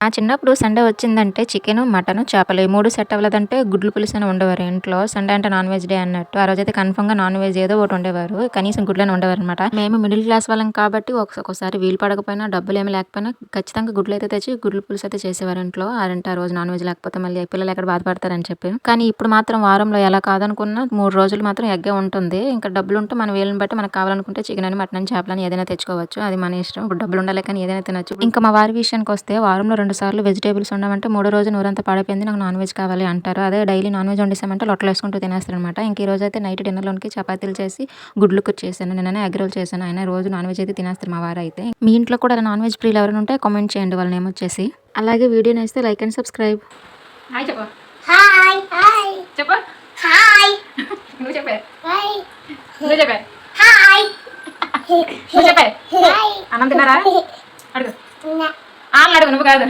నా చిన్నప్పుడు సండే వచ్చిందంటే చికెను, మటను, చేపలు ఈ మూడు సెట్ అవ్వలేదంటే గుడ్లు పులుసు అని ఉండేవారు ఇంట్లో. సండే అంటే నాన్ వెజ్ డే అన్నట్టు. ఆ రోజైతే కన్ఫర్మ్‌గా నాన్ వెజ్ ఏదో ఒకటి ఉండేవారు కనీసం గుడ్లను ఉండేవారు అనమాట మేము మిడిల్ క్లాస్ వాళ్ళం కాబట్టి ఒక్కొక్కసారి వీలు పడకపోయినా, డబ్బులు ఏమి లేకపోయినా ఖచ్చితంగా గుడ్లు అయితే తెచ్చి గుడ్లు పులుసు అయితే చేసేవారు ఇంట్లో. అంటే ఆ రోజు నాన్ వెజ్ లేకపోతే మళ్ళీ పిల్లలు ఎక్కడ బాధపడతారని చెప్పి. కానీ ఇప్పుడు మాత్రం వారంలో ఎలా కాదనుకున్నా మూడు రోజులు మాత్రం ఎగ్గే ఉంటుంది. ఇంకా డబ్బులు ఉంటే మన వీళ్ళని బట్టి మనకు కావాలనుకుంటే చికెన్ అని, మటన్ చేపలని ఏదైనా తెచ్చుకోవచ్చు. అది మన ఇష్టం. ఇప్పుడు డబ్బులు ఉండాలి కానీ ఏదైనా తినచ్చు ఇంకా మా వారి విషయానికి వస్తే వారంలో 2 సార్లు వెజిటేబుల్స్ ఉండమంటే మూడో రోజు నోరంతా పాడైపోయింది నాకు నాన్ వెజ్ కావాలి అంటారు. అదే డైలీ నాన్ వెజ్ వండేసామంటే లొట్టలేసుకుంటూ తినేస్తారనమాట. ఇంక ఈ రోజైతే నైట్ డిన్నర్‌లోనికి చపాతీలు చేసి గుడ్లు కూర చేశాను. నిన్ననే ఎగ్ రోల్ చేశాను. ఆయన రోజు నాన్ వెజ్ అయితే తినేస్తారు మా వారైతే. మీ ఇంట్లో కూడా నాన్ వెజ్ ప్రియులు ఎవరైనా ఉంటే కామెంట్ చేయండి వాళ్ళ నేమ్ వచ్చేసి. అలాగే వీడియో నచ్చితే లైక్ అండ్ సబ్స్క్రైబ్. హాయ్ చెప్పు హాయ్ హాయ్ చెప్పు హాయ్ నువ్వు చెప్పే హాయ్ నువ్వు చెప్పే హాయ్ నువ్వు చెప్పే హాయ్ అన్నం తిన్నారా అడుగు నా ఆ అడుగు నువ్వు కాదు.